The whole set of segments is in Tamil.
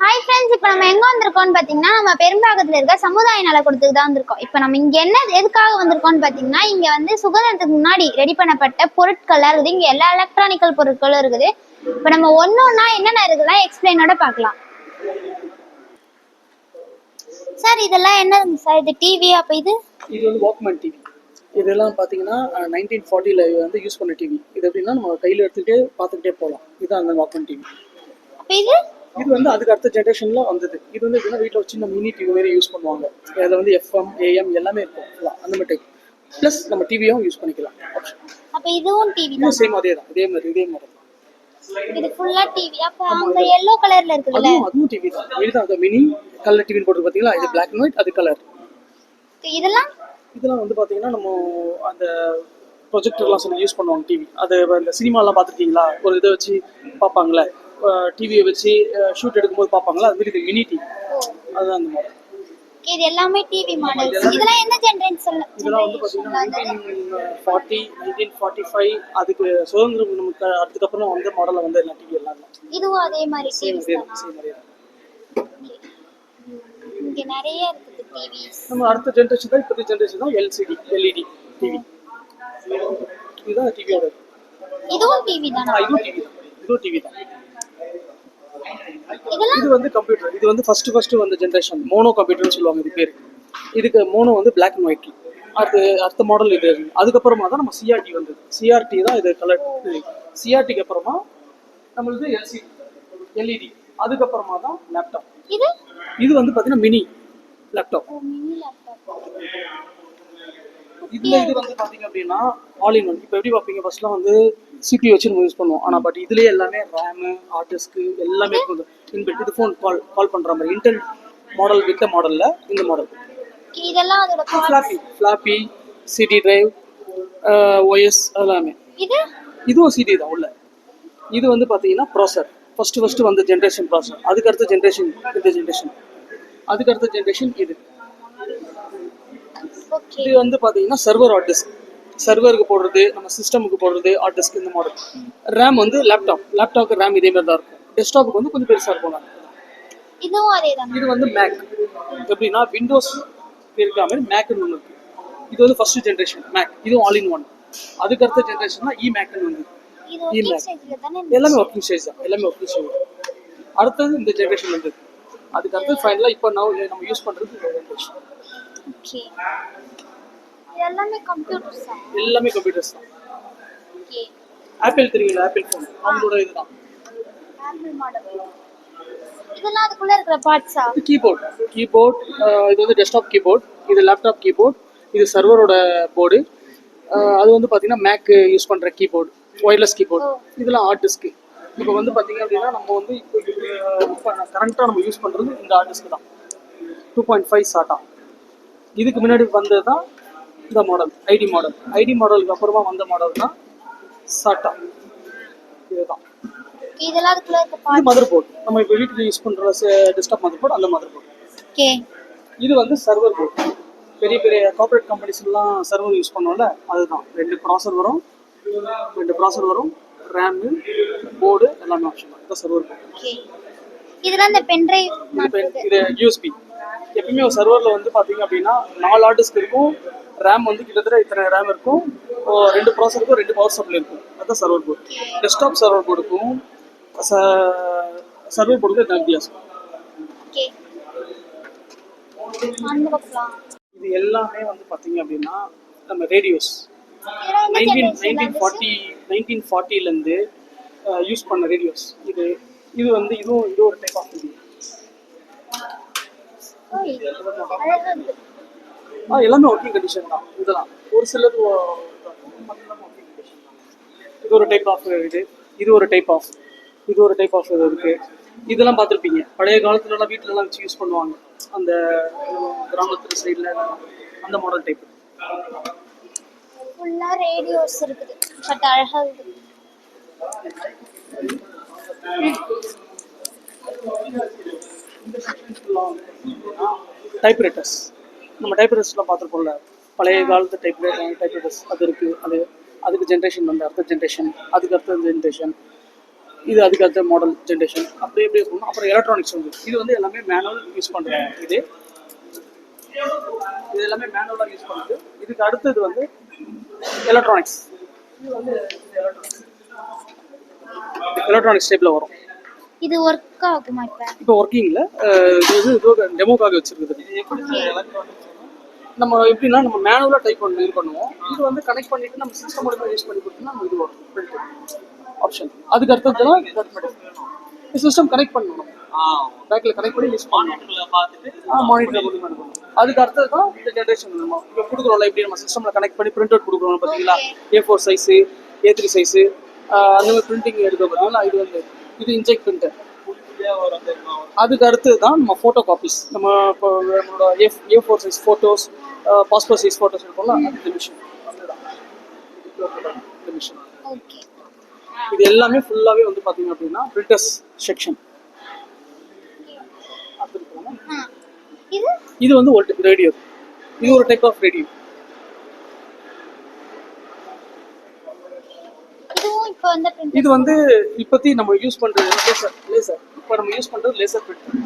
ஹாய் ஃப்ரெண்ட்ஸ் இப்போ நம்ம எங்க வந்திருக்கோம்னு பாத்தீங்கன்னா நம்ம பெரும்பாக்கத்துல இருக்க சமுதாய நலக்கூடத்துக்கு தான் வந்திருக்கோம். இப்போ நம்ம இங்க என்ன எதுக்காக வந்திருக்கோம்னு பாத்தீங்கன்னா இங்க வந்து சுதந்திரத்துக்கு முன்னாடி ரெடி பண்ணப்பட்ட பொருட்கள்லாம் இருக்குது இங்க எல்லா எலக்ட்ரானிக்கல் பொருட்களும் இருக்குது. இப்போ நம்ம ஒண்ணு ஒண்ணா என்னென்ன இருக்குலாம் எக்ஸ்பிளைனோட பார்க்கலாம் சார் இதெல்லாம் என்னதுங்க சார் இது டிவி அப்ப இது? இது வந்து வாக்மேன் டிவி இதெல்லாம் பார்த்தீங்கன்னா நைன்டீன் ஃபார்ட்டியில் வந்து யூஸ் பண்ண டிவி இது எப்படின்னா நம்ம கையில் எடுத்துகிட்டே பார்த்துக்கிட்டே போகலாம் இதுதான் அந்த வாக்மேன் டிவி அப்ப இது? இது வந்து அதுக்கு அடுத்த ஜென்ரேஷன்ல வந்தது. இது வந்து எப்படின்னா வீட்டில் வச்சு நம்ம மினி டிவி மாதிரி யூஸ் பண்ணுவாங்க. அதில் வந்து எஃப்எம் ஏஎம் எல்லாமே இருக்கும். அந்த மாதிரி டைப் ப்ளஸ் நம்ம டிவியும் யூஸ் பண்ணிக்கலாம். அப்ப இதுவும் டிவி தான்? சேம் அதே தான். இதே மாதிரி இதே மாதிரி தான். இது ஃபுல்லா டிவி அப்ப அந்த எல்லோ கலர்ல இருக்குதுல்ல அதுவும் டிவி தான். இதுதான் அந்த மினி கலர் டிவின்னு போட்டு பார்த்தீங்களா இது பிளாக் அண்ட் ஒயிட் அது கலர் இதெல்லாம்? இதெல்லாம் வந்து பார்த்தீங்கன்னா நம்ம அந்த ப்ரொஜெக்டர்லாம் சொல்லி யூஸ் பண்ணுவாங்க டிவி அது அந்த சினிமாலாம் பார்த்துருக்கீங்களா ஒரு இதை வச்சு பார்ப்பாங்களே டிவியை வச்சு ஷூட் எடுக்கும்போது பார்ப்பாங்களா? அது மாதிரி இது மினி டிவி அதுதான் அந்த மாதிரி இது எல்லாமே டிவி மாடல்ஸ் இதெல்லாம் என்ன ஜெனரேஷன் இதெல்லாம் வந்து நைன்டீன் ஃபார்ட்டி ஃபைவ் அதுக்கு சுதந்திரம் நமக்கு அதுக்கப்புறம் வந்த மாடலில் வந்து எல்லா டிவி எல்லாம். இதுவும் அதே மாதிரி சேம் சேம் இங்க நிறைய இருக்குது டிவிஸ் நம்ம அடுத்த ஜென்ரேஷன் தான் இப்போதைய ஜென்ரேஷன் தான் எல்சிடி எல்இடி டிவி இதுதான் டிவியோட இதுவும் டிவி தானா? இதுவும் டிவி தான். இதுவும் டிவி தான். இது வந்து கம்ப்யூட்டர் இது வந்து ஃபர்ஸ்ட் ஃபர்ஸ்ட் வந்த ஜென்ரேஷன் மோனோ கம்ப்யூட்டர்னு சொல்லுவாங்க இது பேர். இதுக்கு மோனோ வந்து பிளாக் அண்ட் ஒயிட் அடுத்து அடுத்த மாடல் இது. அதுக்கப்புறமா தான் நம்ம சிஆர்டி வந்தது. சிஆர்டி தான் இது கலர் சிஆர்டிக்கு அப்புறமா நம்மளுது எல்சிடி எல்இடி அதுக்கப்புறமா தான் லேப்டாப் இது? இது வந்து பார்த்தீங்கன்னா மினி லேப்டாப் இதுல இது வந்து பாத்தீங்க அப்படின்னா ஆல் இன் ஒன் இப்போ எப்படி பார்ப்பீங்க? ஃபர்ஸ்ட்லாம் வந்து சிபியூ வச்சு நம்ம யூஸ் பண்ணுவோம். ஆனால் பட் இதுலயே எல்லாமே ரேமு ஹார்டிஸ்க்கு எல்லாமே இன்பில்ட் இது ஃபோன் கால் கால் பண்ற மாதிரி இன்டெல் மாடல் வித்த மாடல்ல இந்த மாடல் இதெல்லாம் அதோட. ஃப்ளாப்பி ஃப்ளாப்பி சிடி டிரைவ் ஒய்எஸ் எல்லாமே. இது? இதுவும் சிடி தான் உள்ள. இது வந்து பார்த்தீங்கன்னா ப்ராசர் ஃபர்ஸ்ட் ஃபர்ஸ்ட் வந்த ஜென்ரேஷன் ப்ராசர் அதுக்கு அடுத்த ஜென்ரேஷன் இந்த ஜென்ரேஷன் அதுக்கு அடுத்த ஜென்ரேஷன் இது. ஓகே இது வந்து பாத்தீங்கன்னா சர்வர் ஹார்ட் டிஸ்க் சர்வருக்கு போடுறது நம்ம சிஸ்டமுக்கு போடுறது ஹார்ட் டிஸ்க் இந்த மாடல் ரேம் வந்து லேப்டாப் லேப்டாப்க்கு ரேம் இதே மாதிரி தான் இருக்கும். டெஸ்க்டாப்புக்கு வந்து கொஞ்சம் பெருசா இருக்கும். இதுவும் அதே தான்? இது வந்து மேக் எப்படின்னா விண்டோஸ் இருக்கிற மாதிரி மேக்னு ஒன்று இருக்கு. இது வந்து ஃபர்ஸ்ட் ஜென்ரேஷன் மேக் இதுவும் ஆல் இன் ஒன் அதுக்கு அடுத்த ஜென்ரேஷன் இ மேக்னு வந்து எல்லாமே ஒர்க்கிங் ஸ்டேஜ் தான். எல்லாமே ஒர்க்கிங் ஸ்டேஜ் அடுத்தது இந்த ஜென்ரேஷன் வந்து அதுக்கு அடுத்து ஃபைனலாக இப்போ நம்ம யூஸ் பண்ணுறது இந்த ஜென்ரேஷன் ஓகே எல்லாமே கம்ப்யூட்டர்ஸ் தான் எல்லாமே கம்ப்யூட்டர்ஸ் தான். ஓகே ஆப்பிள் தெரியுங்களா ஆப்பிள் ஃபோன் அவங்களோட இதுதான். ஆப்பிள் மாடல் இதெல்லாம் அதுக்குள்ள இருக்கிற பார்ட்ஸா இது கீபோர்ட் கீபோர்ட் இது வந்து டெஸ்க்டாப் கீபோர்ட் இது லேப்டாப் கீபோர்ட் இது சர்வரோட போர்டு அது வந்து பார்த்தீங்கன்னா மேக் யூஸ் பண்ணுற கீபோர்டு ஒயர்லெஸ் கீபோர்ட் இதெல்லாம் ஹார்ட் டிஸ்க்கு இப்போ வந்து பார்த்தீங்க அப்படின்னா நம்ம வந்து இப்போ கரண்ட்டாக நம்ம யூஸ் பண்ணுறது இந்த ஹார்ட் டிஸ்க் தான். டூ பாயிண்ட் ஃபைவ் சாட்டா இதுக்கு முன்னாடி வந்தது தான் இந்த மாடல் ஐடி மாடல் ஐடி மாடலுக்கு அப்புறமா வந்த மாடல் தான் சாட்டா இதுதான். இதெல்லாம் அதுக்குள்ள இருக்க மதர் போர்டு நம்ம இப்போ வீட்டில் யூஸ் பண்ணுற டெஸ்க்டாப் மதர் போர்டு அந்த மதர் போர்டு ஓகே இது வந்து சர்வர் போர்டு பெரிய பெரிய கார்ப்பரேட் கம்பெனிஸ்லாம் சர்வர் யூஸ் பண்ணோம்ல அதுதான். ரெண்டு ப்ராசர் வரும் ரெண்டு ப்ராசர் வரும். ரேமு போர்டு எல்லாமே ஆப்ஷன் தான். சர்வர் போர்டு ஓகே இதெல்லாம் இந்த பென் டிரைவ் இது யூஎஸ்பி எப்பயுமே ஒரு சர்வரில் வந்து பார்த்தீங்க அப்படின்னா நாலு ஹார்ட் டிஸ்க் இருக்கும். ரேம் வந்து கிட்டத்தட்ட இத்தனை ரேம் இருக்கும். ரெண்டு ப்ராசர் இருக்கும் ரெண்டு பவர் சப்ளை இருக்கும். அதுதான் சர்வர் போர்டு டெஸ்க்டாப் சர்வர் போர்டுக்கும் சர்வர் போர்டுக்கும் என்ன வித்தியாசம். இது எல்லாமே வந்து பார்த்தீங்க அப்படின்னா நம்ம radios nineteen nineteen forty nineteen ஃபார்ட்டிலேருந்து use பண்ண ரேடியோஸ் இது இது வந்து இதுவும் இது ஒரு டைப் ஆஃப் ஆ எல்லாமே ஒர்க்கிங் கண்டிஷன் தான். இதெல்லாம் ஒரு சிலது இது ஒரு டைப் ஆஃப் இது இது ஒரு டைப் ஆஃப் இது ஒரு டைப் ஆஃப் இது இருக்கு. இதெல்லாம் பார்த்துருப்பீங்க. பழைய காலத்துலலாம் வீட்டிலலாம் வச்சு யூஸ் பண்ணுவாங்க. அந்த கிராமத்து சைடில் அந்த மாடல் டைப் ஃபுல்லாக ரேடியோஸ் இருக்குது. பட் அழகாக இருக்குது டைப்ரைட்டர்ஸ் நம்ம டைப்ரைட்டர்ஸ்லாம் பார்த்துருப்போம்ல. பழைய காலத்து டைப் டைப்ரைட்டர்ஸ் அது இருக்குது அது அதுக்கு ஜென்ரேஷன் வந்து அடுத்த ஜென்ரேஷன் அதுக்கு அடுத்த ஜென்ரேஷன் இது அதுக்கு அடுத்த மாடல் ஜென்ரேஷன் அப்படியே அப்படியே போகணும் அப்புறம் எலக்ட்ரானிக்ஸ் வந்து இது வந்து எல்லாமே மேனுவல் யூஸ் பண்ணுறேன் இது இது எல்லாமே மேனுவலாக யூஸ் பண்ணுறது இதுக்கு அடுத்தது வந்து எலக்ட்ரானிக்ஸ் இது வந்து எலக்ட்ரானிக்ஸ் டைப்பில் வரும். இது ஒர்க் ஆகுமா இப்ப? இப்போ ஒர்க்கிங்கில் இது வந்து இது டெமோக்காக வச்சிருக்குது நம்ம எப்படின்னா நம்ம மேனுவலாக டைப் பண்ணி இது பண்ணுவோம். இது வந்து கனெக்ட் பண்ணிட்டு நம்ம சிஸ்டம் மூலமா யூஸ் பண்ணி கொடுத்தோம்னா நம்ம இது வரும். Print ஆப்ஷன் அதுக்கு அடுத்ததுலாம் சிஸ்டம் கனெக்ட் பண்ணணும். பேக்கில் கனெக்ட் பண்ணி யூஸ் பண்ணணும். ஆ மானிட்டர் அதுக்கு அடுத்தது தான் இந்த ஜென்ரேஷன் நம்ம இப்போ கொடுக்குறோம்ல எப்படி நம்ம சிஸ்டமில் கனெக்ட் பண்ணி பிரிண்ட் அவுட் கொடுக்குறோம் பார்த்தீங்களா? A four size A three size அந்த மாதிரி பிரிண்டிங் எடுக்க பார்த்தீங்களா இது வந்து இது இன்ஜெக்ட் பிரிண்டர் அதுக்கு அடுத்தது தான் நம்ம ஃபோட்டோ காப்பீஸ் நம்ம இப்போ நம்மளோட A A four size photos passport size photos இருக்கும்ல அது இந்த மிஷின் இந்த மிஷின் ஓகே இது எல்லாமே ஃபுல்லாகவே வந்து பார்த்தீங்க அப்படின்னா பிரிண்டர்ஸ் செக்ஷன் இது? இது வந்து ரேடியோ இது ஒரு டைப் ஆஃப் ரேடியோ இதுவும் இப்போ வந்து print- இது வந்து இப்போத்தி நம்ம யூஸ் பண்ணுறது லேசர் லேசர் இப்போ நம்ம யூஸ் பண்ணுறது லேசர் பிரிண்டர்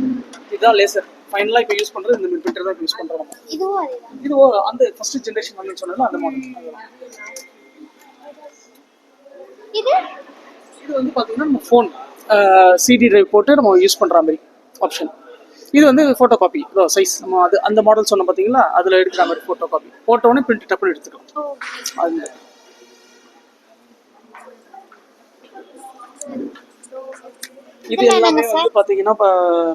இதுதான் லேசர் ஃபைனலாக இப்போ யூஸ் பண்ணுறது இந்த பிரிண்டர் தான் யூஸ் பண்ணுறோம் நம்ம. இதுவும் இது ஒரு- அந்த ஃபர்ஸ்ட் ஜென்ரேஷன் வந்து சொன்னல அந்த மாடல் இது? இது வந்து பார்த்தீங்கன்னா நம்ம ஃபோன் சிடி டிரைவ் போட்டு நம்ம யூஸ் பண்ணுற மாதிரி ஆப்ஷன் இது வந்து ஃபோட்டோ காப்பி சைஸ் நம்ம அது அந்த மாடல் சொன்ன பார்த்தீங்களா அதில் எடுக்கிற மாதிரி ஃபோட்டோ காப்பி போட்ட உடனே பிரிண்ட் டப்புன்னு எடுத்துக்கலாம். அது இது எல்லாமே வந்து பார்த்தீங்கன்னா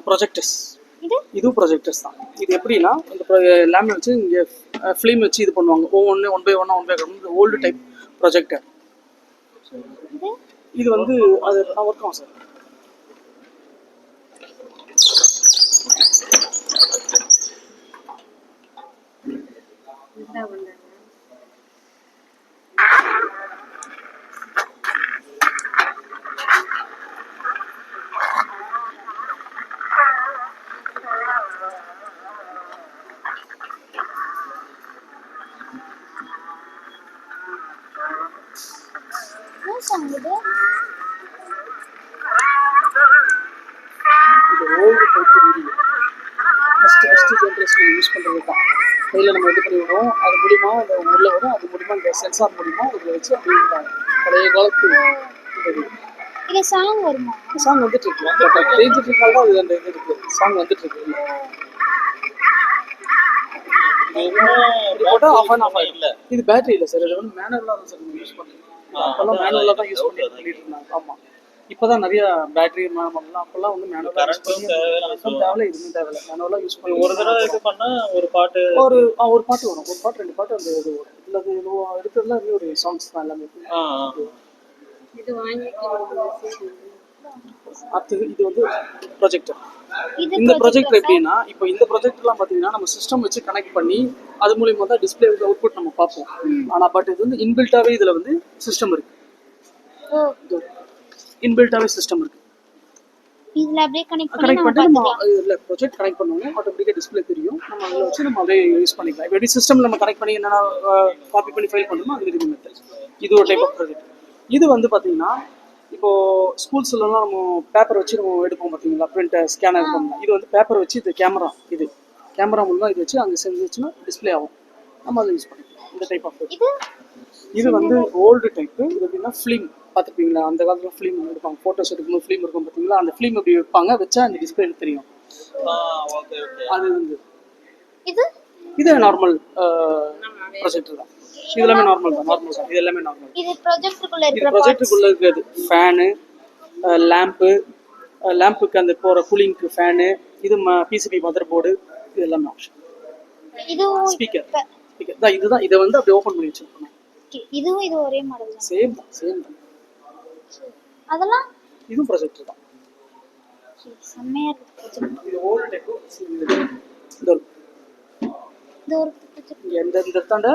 ப்ரொஜெக்டர்ஸ் இது? இதுவும் ப்ரொஜெக்டர்ஸ் தான். இது எப்படின்னா இந்த லேமில் வச்சு இங்கே ஃபிலிம் வச்சு இது பண்ணுவாங்க. ஒவ்வொன்று ஒன் பை ஒன்னா one by one old type projector இது? இது வந்து அது ஒர்க் ஆகும் சார் என்ன song இது ஃபஸ்ட்டு ஃபஸ்ட்டு ஜென்ரேஷன் யூஸ் பண்ணுறது தான் கையில் நம்ம இது பண்ணி விடுவோம். அது மூலிமா அந்த உள்ள வரும். அது மூலிமா இந்த சென்சார் மூலிமா இதில் வச்சு அப்படியே இதாகும். பழைய காலத்து இது. சாங் வருமா? சாங் வந்துட்டு இருக்கு. பட் தான் அது அந்த இது இருக்கு. சாங் வந்துட்டு இருக்கு. இது போட்டா ஆஃப் அண்ட் ஆஃப் ஆயிடும்? இது பேட்டரி இல்லை சார் இது வந்து மேனுவலாக தான் சார் யூஸ் பண்ணுறோம் அப்போல்லாம் மேனுவலாக தான் யூஸ் பண்ணி பண்ணிட்டு இருந்தாங்க ஆமாம் இப்போதான் நிறைய பேட்டரி மேனுவல்லாம் அப்போல்லாம் வந்து மேனுவலாக யூஸ் பண்ணி தேவையில்ல எதுவுமே தேவையில்ல. மேனுவலாக யூஸ் பண்ணி ஒரு தடவை இது பண்ணா ஒரு பாட்டு ஒரு ஆ, ஒரு பாட்டு வரும். ஒரு பாட்டு ரெண்டு பாட்டு அந்த இது வரும். இல்லை அது இன்னும் ஒரு சாங்ஸ் தான் எல்லாமே. ஆ, ஆ. அடுத்தது இது வந்து ப்ரொஜெக்டர் இது இந்த ப்ரொஜெக்டர் எப்படின்னா இப்போ இந்த ப்ரொஜெக்டர்லாம் பார்த்தீங்கன்னா நம்ம சிஸ்டம் வச்சு கனெக்ட் பண்ணி அது மூலியமா தான் டிஸ்பிளே அவுட்புட் நம்ம பார்ப்போம். ஆனால் பட் இது வந்து இன்பில்ட்டாவே இதில் வந்து சிஸ்டம் இருக்கு. இன்பில்ட்டாவே சிஸ்டம் இருக்கு. இதுல அப்படியே கனெக்ட் பண்ணி கனெக்ட் நம்ம பார்த்துக்கலாம். இல்லை ப்ரொஜெக்ட் கனெக்ட் பண்ணுவோம். ஆட்டோமேட்டிக்காக டிஸ்பிளே தெரியும். நம்ம அதில் வச்சு நம்ம அப்படியே யூஸ் பண்ணிக்கலாம். எப்படி சிஸ்டம் நம்ம கனெக்ட் பண்ணி என்னென்ன காப்பி பண்ணி ஃபைல் பண்ணணுமோ அது இது மெத்தட் இது ஒரு டைப் ஆஃப் ப்ரொஜெக்ட் இது வந்து பார்த்தீங்கன்னா இப்போ ஸ்கூல்ஸ்லாம் நம்ம பேப்பர் வச்சு நம்ம எடுப்போம் பார்த்தீங்களா பிரிண்டர் ஸ்கேனர் பண்ணலாம் இது வந்து பேப்பர் வச்சு இது கேமரா இது. கேமரா மூலமா இது வச்சு அங்கே செஞ்சு வச்சுன்னா டிஸ்ப்ளே ஆகும். நம்ம அதை யூஸ் பண்ணிக்கலாம். இந்த டைப் ஆஃப் இது? இது வந்து ஓல்டு டைப்பு இது எப்படின்னா ஃபிலிம் பார்த்துருப்பீங்களா? அந்த காலத்தில் ஃபிலிம் எடுப்பாங்க. ஃபோட்டோஸ் எடுக்கும்போது ஃபிலிம் இருக்கும் பார்த்தீங்களா அந்த ஃபிலிம் எப்படி வைப்பாங்க? வச்சா அந்த டிஸ்பிளேல தெரியும். ஆ, ஓகே ஓகே அது வந்து இது? இது நார்மல் ப்ரொஜெக்டர் தான். இது எல்லாமே நார்மல் தான் நார்மல் தான். இது எல்லாமே நார்மல் இது ப்ரொஜெக்டருக்குள்ள இது இருக்கிற ப்ரொஜெக்டருக்குள்ள இருக்கிறது. ஃபேனு லேம்ப்பு லேம்புக்கு அந்த போகிற கூலிங்க்கு ஃபேனு இது பிசிபி மதர் போர்டு இது எல்லாமே ஆப்ஷன் இதுவும் ஸ்பீக்கர் ஸ்பீக்கர் தான் இதுதான். இதை வந்து அப்படியே ஓப்பன் பண்ணி வச்சிருக்கணும். இதுவும் இது ஒரே மாடல் தான். சேம் தான் சேம் தான். அதெல்லாம் இதுவும் ப்ரொஜெக்டர் தான். செம்மையா இருக்கு. இது ஓல்டு ஒரு இது இந்த இந்த இடத்தாண்ட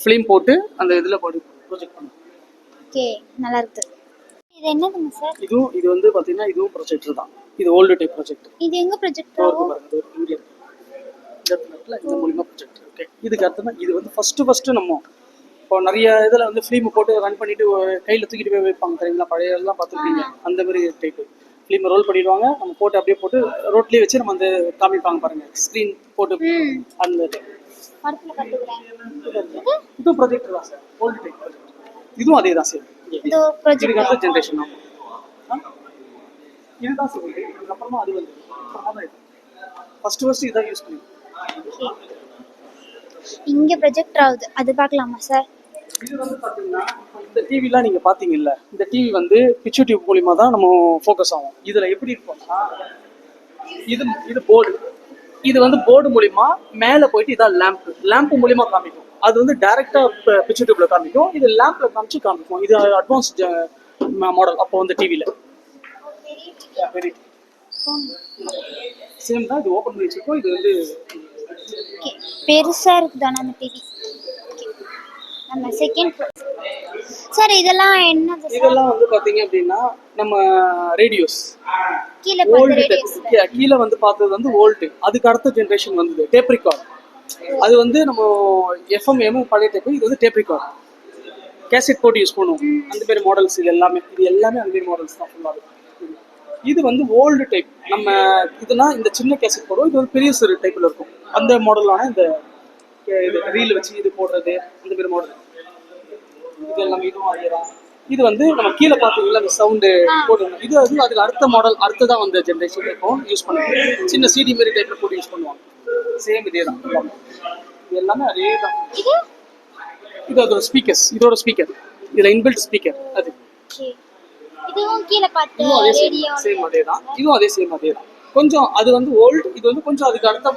ஃபிலிம் போட்டு அந்த இதில் போட்டு ப்ரொஜெக்ட் பண்ணும் ஓகே நல்லா இருக்கு. இது என்னதுங்க சார் இதுவும் இது வந்து பார்த்தீங்கன்னா இதுவும் ப்ரொஜெக்டர் தான். இது ஓல்டு டைப் ப்ரொஜெக்டர் இது எங்க ப்ரொஜெக்டர் இருக்கு ஆகும் பாருங்க இங்கே. இந்த இடத்துல இந்த மூலியமா ப்ரொஜெக்டர் ஓகே இதுக்கு அடுத்து இது வந்து ஃபர்ஸ்ட் ஃபர்ஸ்ட் நம்ம இப்போ நிறைய இதில் வந்து ஃபிலிம் போட்டு ரன் பண்ணிட்டு கையில் தூக்கிட்டு போய் வைப்பாங்க தெரியுங்களா? பழைய எல்லாம் பார்த்துருப்பீங்க. அந்த மாதிரி டைப்பு ஃபிலிம் ரோல் பண்ணிடுவாங்க. நம்ம போட்டு அப்படியே போட்டு ரோட்லேயே வச்சு நம்ம வந்து காமிப்பாங்க பாருங்க. ஸ்க்ரீன் போட்டு அந்த இதுவும் ப்ரொஜெக்டர் தான் சார் ஓல்டு டைப் இதுவும் அதே தான் சார் இது ப்ரொஜெக்ட் இதுக்கு அடுத்த ஜென்ரேஷன்? இதுதான் சார் இது. அதுக்கப்புறமா அது வந்து அப்புறமா தான் இது. ஃபர்ஸ்ட் ஃபர்ஸ்ட் இதான் யூஸ் பண்ணி இங்க ப்ரொஜெக்டர் ஆகுது. அது பார்க்கலாமா சார் இது வந்து பார்த்தீங்கன்னா இந்த டிவிலாம் நீங்கள் பார்த்தீங்கல்ல இந்த டிவி வந்து பிச்சு டியூப் மூலிமா தான் நம்ம ஃபோக்கஸ் ஆகும். இதில் எப்படி இருக்கும்னா இது இது போர்டு இது வந்து போர்டு மூலிமா மேலே போயிட்டு இதான் லேம்ப் லேம்ப் மூலிமா காமிக்கும். அது வந்து டேரெக்டாக பிச்சு டியூப்ல காமிக்கும். இது லேம்ப்ல காமிச்சு காமிக்கும். இது அட்வான்ஸ் மாடல் அப்போ வந்து டிவியில் வெரி சேம் தான் இது ஓப்பன் பண்ணி வச்சிருக்கோம். இது வந்து பெருசா இருக்குதானே அந்த டிவி நம்ம செகண்ட் சார் இதெல்லாம் என்னது சார் இதெல்லாம் வந்து பார்த்தீங்க அப்படின்னா நம்ம ரேடியோஸ் கீழே ஓல்டு கீழே வந்து பார்த்தது வந்து ஓல்டு அதுக்கு அடுத்த ஜென்ரேஷன் வந்தது டேப் ரெக்கார்ட் அது வந்து நம்ம எஃப்எம் பழைய டேப் இது வந்து டேப் ரெக்கார்ட் கேசட் போட்டு யூஸ் பண்ணுவோம். அந்த மாதிரி மாடல்ஸ் இது எல்லாமே இது எல்லாமே அந்த மாதிரி மாடல்ஸ் தான் ஃபுல்லாக இது வந்து ஓல்டு டைப் நம்ம இதுனா இந்த சின்ன கேசட் போடுவோம் இது வந்து பெரிய சிறு டைப்பில் இருக்கும். அந்த மாடலான இந்த இது ரீல் வச்சு இது போடுறது அந்த மாதிரி மாடல் இது எல்லாமே இதுவும் அதே தான் இது வந்து நம்ம கீழே பார்த்தீங்களா அந்த சவுண்டு போடுவோம். இது வந்து அதுக்கு அடுத்த மாடல் அடுத்ததான் வந்த ஜென்ரேஷன் இருக்கும் யூஸ் பண்ணுவோம் சின்ன சிடி மாதிரி டைப்ல போட்டு யூஸ் பண்ணுவாங்க. சேம் இதே தான். இது எல்லாமே அதே தான். இது? அதோட ஸ்பீக்கர்ஸ் இதோட ஸ்பீக்கர் இதுல இன்பில்ட் ஸ்பீக்கர் அது. இதுவும் கீழே பார்த்து சேம் அதே தான். இதுவும் அதே சேம் அதே தான். கொஞ்சம் அது வந்து ஓல்டு இது வந்து கொஞ்சம் அதுக்கு அடுத்த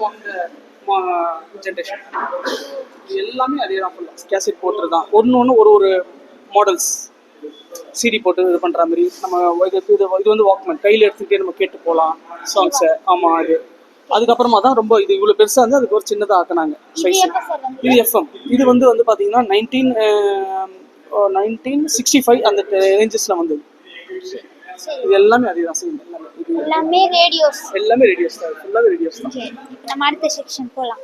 ஜென்ரேஷன் இது எல்லாமே அதே தான் ஃபுல்லாக கேசட் போட்டுரு தான் ஒன்று ஒன்று ஒரு ஒரு மாடல்ஸ் சிடி போட்டு இது பண்ணுற மாதிரி. நம்ம இது இது இது வந்து வாக்மேன் கையில் எடுத்துக்கிட்டே நம்ம கேட்டு போகலாம் சாங்ஸை ஆமாம் அது. அதுக்கப்புறமா தான் ரொம்ப இது இவ்வளோ பெருசாக இருந்து அதுக்கு ஒரு சின்னதாக ஆக்குனாங்க. சைஸ் வந்து இது எஃப்எம் இது வந்து வந்து பார்த்தீங்கன்னா நைன்டீன் நைன்டீன் சிக்ஸ்டி ஃபைவ் அந்த ரேஞ்சஸில் வந்தது. இது எல்லாமே அதே தான் சேம் எல்லாமே இது எல்லாமே ரேடியோஸ் எல்லாமே ரேடியோஸ் தான். ஃபுல்லாகவே ரேடியோஸ் தான். நம்ம அடுத்த செக்ஷன் போகலாம்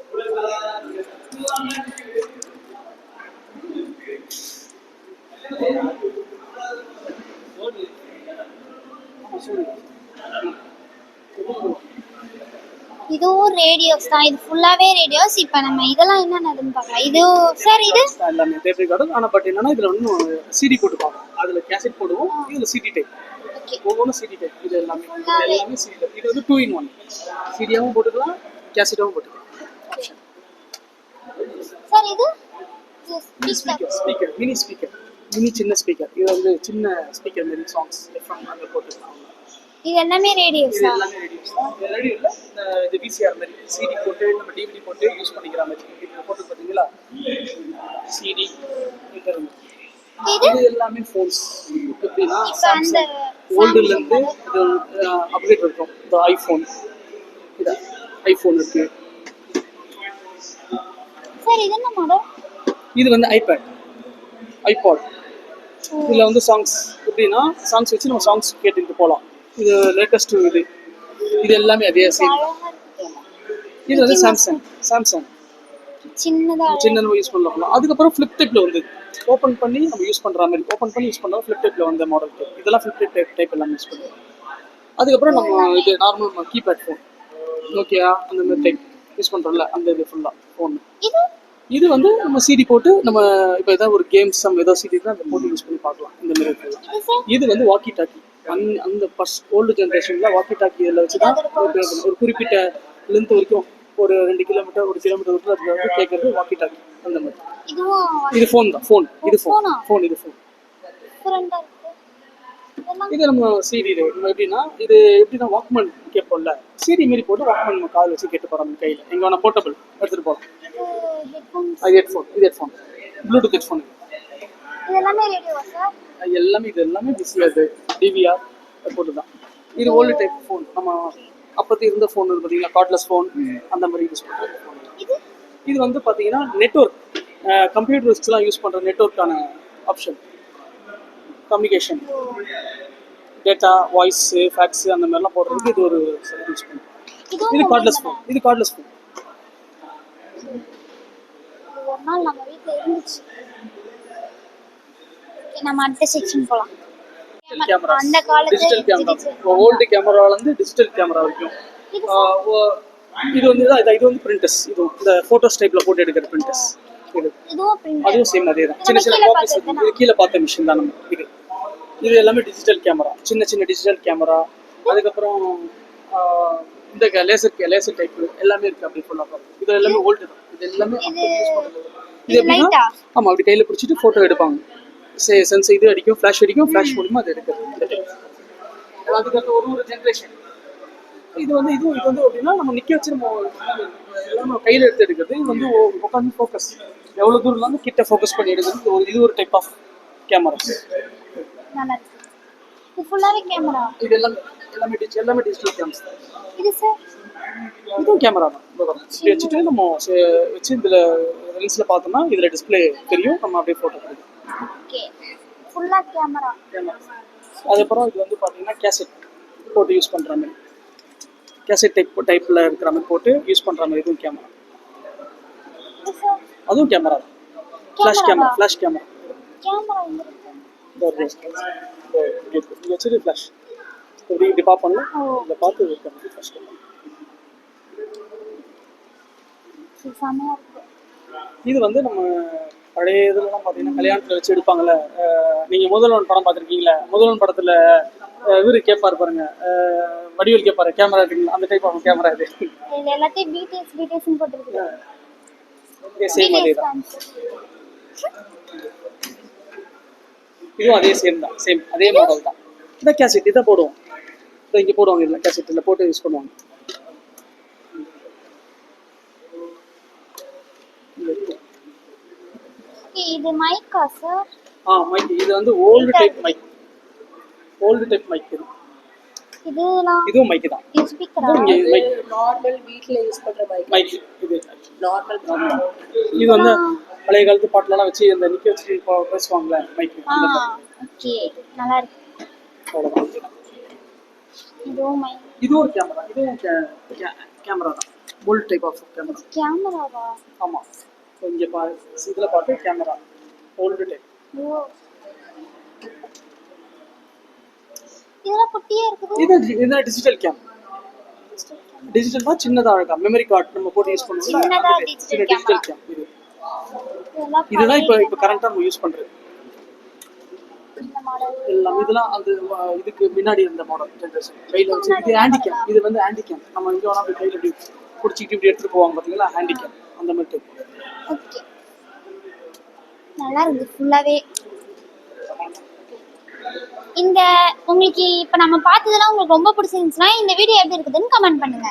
இதுவும் ரேடியோஸ் தான். இது ஃபுல்லாவே ரேடியோஸ் இப்போ நம்ம இதெல்லாம் என்னென்னதுன்னு பார்க்கலாம். இது சார் இது? எல்லாமே. டேப் ரெக்கார்டு ஆனால் பட் என்னன்னா இதில் ஒன்றும் சிடி போட்டு பார்ப்போம் அதில் கேசட் போடுவோம். இதில் சிடி டைப் ஒவ்வொன்றும் சிடி டைப் இது எல்லாமே. இது எல்லாமே சிடி டைப் இது வந்து டூ இன் ஒன் சிடியாகவும் போட்டுக்கலாம் கேசட்டாகவும் போட்டுக்கலாம். சார் இது இது speaker speaker mini speaker mini சின்ன ஸ்பீக்கர் இது வந்து சின்ன ஸ்பீக்கர் மாதிரி சாங்ஸ் எஃப்எம் அங்கே போட்டுக்கலாம். இது எல்லாமே இது ரேடியோஸா எல்லாமே ரேடியோஸ் இது ரேடியோ இல்லை இது விசிஆர் மாதிரி சிடி போட்டு நம்ம டிவிடி போட்டு யூஸ் பண்ணிக்கிற மாதிரி. போட்டு பார்த்தீங்களா சிடி இது? இது எல்லாமே ஃபோன்ஸ் எப்படின்னா இப்போ ஓல்டுல இருந்து இது அப்டேட் இருக்கும். இந்த ஐஃபோன் இது ஐஃபோன் இருக்கு. சார் இது என்ன மாடல் இது வந்து ஐபேட் ஐபாட் இதில் வந்து சாங்ஸ் எப்படின்னா சாங்ஸ் வச்சு நம்ம சாங்ஸ் கேட்டுக்கிட்டு போகலாம் இது லேட்டஸ்ட் இது. இது எல்லாமே அதே சேம் இது வந்து சாம்சங் சாம்சங் சின்னதா சின்ன நம்ம யூஸ் பண்ணலாம். அதுக்கப்புறம் ஃப்ளிப் டைப்பில் ஓப்பன் பண்ணி நம்ம யூஸ் பண்ணுற மாதிரி ஓப்பன் பண்ணி யூஸ் பண்ணலாம் ஃப்ளிப் டைப்பில் வந்த மாடல் டைப் இதெல்லாம் ஃப்ளிப் டைப் டைப் எல்லாம் யூஸ் பண்ணுவோம். அதுக்கப்புறம் நம்ம இது நார்மல் கீபேட் ஃபோன் நோக்கியா அந்த மாதிரி டைப் யூஸ் பண்ணுறோம்ல அந்த இது ஃபுல்லாக ஃபோன் இது? வந்து நம்ம சிடி போட்டு நம்ம இப்போ ஏதாவது ஒரு கேம்ஸ் நம்ம ஏதாவது சிடி தான் அதை போட்டு யூஸ் பண்ணி பார்க்கலாம். இந்த மாதிரி இது வந்து வாக்கி டாக்கி அந் அந்த ஃபர்ஸ்ட் ஓல்டு ஜென்ரேஷனில் வாக்கி டாக்கி இதில் வச்சு தான் ஒரு குறிப்பிட்ட லென்த் வரைக்கும் ஒரு ரெண்டு கிலோமீட்டர் ஒரு கிலோமீட்டர் வரைக்கும் அதில் வந்து கேட்கறது வாக்கி டாக்கி அந்த மாதிரி. இது ஃபோன் தான் ஃபோன் இது ஃபோன்? ஃபோன் இது ஃபோன் இது நம்ம சிடி நம்ம எப்படின்னா இது எப்படின்னா வாக்மேன் கேட்போம்ல சிடி மாரி போட்டு வாக்மேன் நம்ம கால் வச்சு கேட்டு போகிறோம் கையில். எங்கே வேணா போர்ட்டபிள் எடுத்துகிட்டு ஹெட்ஃபோன்ஸ் அது ஹெட்ஃபோன் இது ஹெட்ஃபோன் ப்ளூடூத் ஹெட்ஃபோன் இது. எல்லாமே ரேடியோவா சார் அது எல்லாமே இது எல்லாமே பிஸியாக டிவிஆர் போட்டு தான் இது ஓல்டு டைப் ஃபோன் நம்ம அப்போத்தி இருந்த ஃபோன் பார்த்தீங்கன்னா கார்ட்லெஸ் ஃபோன் அந்த மாதிரி யூஸ் பண்ணுறது இது வந்து பார்த்தீங்கன்னா நெட்ஒர்க் கம்ப்யூட்டர்ஸ்லாம் யூஸ் பண்ணுற நெட்ஒர்க்கான option communication data voice fax அந்த மாதிரிலாம் போடுறதுக்கு இது ஒரு யூஸ் பண்ணும் இது கார்ட்லெஸ் ஃபோன் இது கார்ட்லெஸ் ஃபோன் ஒரு நாள் நம்ம வீட்ல இருந்துச்சு. நம்ம அடுத்த செக்ஷன் போலாம். கேமரா டிஜிட்டல் கேமரா ஓல்டு கேமரால இருந்து டிஜிட்டல் கேமரா வரைக்கும். இது வந்து இது- இது வந்து பிரிண்டர்ஸ் இது இந்த போட்டோஸ் டைப்ல போட்டு எடுக்கிற பிரிண்டர்ஸ் இது. அதுவும் சேம் அதே தான். சின்ன சின்ன காப்பீஸ் இது கீழே பார்த்த மிஷின் தான் நம்ம. இது. இது எல்லாமே டிஜிட்டல் கேமரா சின்ன சின்ன டிஜிட்டல் கேமரா அதுக்கப்புறம் இந்த லேசர் லேசர் டைப் எல்லாமே இருக்கு அப்படி ஃபுல்லாக இது எல்லாமே ஓல்டு தான். இது எல்லாமே இது எப்படின்னா? ஆமா அப்படி கையில பிடிச்சிட்டு போட்டோ எடுப்பாங்க. சென்ஸ் இது அடிக்கும் ஃபிளாஷ் அடிக்கும் ஃபிளாஷ் மூலியமா அது எடுக்கிறது. அதுக்கப்புறம் ஒரு ஒரு ஜென்ரேஷன் இது வந்து இது இது வந்து எப்படின்னா நம்ம நிக்க வச்சு நம்ம எல்லாம் கையில எடுத்து எடுக்கிறது. இது வந்து உட்காந்து ஃபோக்கஸ் எவ்வளவு தூரம் வந்து கிட்ட ஃபோக்கஸ் பண்ணி எடுக்கிறது. ஒரு இது ஒரு டைப் ஆஃப் இருக்கு. இது ஃபுல்லாவே கேமரா இது எல்லாமே எல்லாமே டிஜி எல்லாமே டிஜிட்டல் கேமரா இது சார் இதுவும் கேமரா தான். வச்சுட்டு நம்ம வச்சு இதுல லென்ஸ்ல பார்த்தோம்னா இதுல டிஸ்ப்ளே தெரியும். நம்ம அப்படியே போட்டோ எடுக்கலாம் ஓகே ஃபுல்லா கேமரா அதுக்கப்புறம் இது வந்து பார்த்தீங்கன்னா கேசட் போட்டு யூஸ் பண்ணுற மாதிரி. கேசட் டைப் டைப்பில் இருக்கிற மாதிரி போட்டு யூஸ் பண்ணுற மாதிரி இதுவும் கேமரா அதுவும் கேமரா தான். ஃப்ளாஷ் கேமரா ஃப்ளாஷ் கேமரா இங்கே வச்சுட்டு ஃப்ளாஷ் இப்படி இப்படி பார்ப்போம்ல? இதை பார்த்து பண்ணி ஃப்ளாஷ் கேமரா இது வந்து நம்ம பழைய இதுலலாம் பார்த்தீங்கன்னா கல்யாணத்தில் வச்சு எடுப்பாங்கல்ல. நீங்க முதல்வன் படம் பார்த்துருக்கீங்களா முதல்வன் படத்துல இவரு கேட்பாரு பாருங்க. வடிவேல் கேட்பாரு கேமரா இருக்குங்களா அந்த டைப் ஆஃப் கேமரா இது. எல்லாத்தையும் பிடிஎஸ் பிடிஎஸ்னு போட்டுருக்கு சேம் அதே தான் இதுவும் அதே சேம் தான். சேம் அதே மாடல் தான். இதான் கேசட் இதை போடுவோம். இங்கே போடுவாங்க. இதில் கேசட் இதில் போட்டு யூஸ் பண்ணுவாங்க. இது மைக்கா சார் ஆ மைக் இது வந்து old type mic old type mic இது. இதெல்லாம் இதுவும் மைக் தான். இது ஸ்பீக்கரா மைக் நார்மல் வீட்ல யூஸ் பண்ற பைக் மைக் இது. நார்மல் இது வந்து பழைய காலத்து பாட்டுலலாம் வச்சு இந்த நிக்க வச்சு பா- பேசுவாங்கல்ல மைக் ஓகே நல்லா இருக்கு. இதுவும் மைக் இது ஒரு கேமரா இதுவும் கேமரா தான். ஓல்டு டைப் ஆஃப் கேமரா கேமராவா ஆமாம் இங்கே பா இதில் பார்த்து கேமரா ஓல்டு டைப் இது இது டிஜிட்டல் கேம் டிஜிட்டல் தான் சின்னதாக இருக்கா மெமரி கார்டு நம்ம போட்டு யூஸ் சின்ன டிஜிட்டல் கேம் இது. இதுதான் இப்போ இப்போ கரண்ட்டாக நம்ம யூஸ் பண்ணுறது எல்லாம் இதெல்லாம் அந்த இதுக்கு முன்னாடி இருந்த மாடல் ஜென்ரேஷன் கையில் வச்சு இது ஹேண்டி கேம் இது வந்து ஹேண்டி கேம் நம்ம இங்கே வேணா கையில் பிடிச்சிக்கிட்டு இப்படி எடுத்துட்டு போவாங்க பார்த்தீங்களா ஹேண்டிகேப் அந்த மாதிரி ஓகே நல்லா இருக்கு ஃபுல்லாவே இந்த உங்களுக்கு இப்போ நம்ம பார்த்ததெல்லாம் உங்களுக்கு ரொம்ப பிடிச்சிருந்துச்சுன்னா இந்த வீடியோ எப்படி இருக்குதுன்னு கமெண்ட் பண்ணுங்க.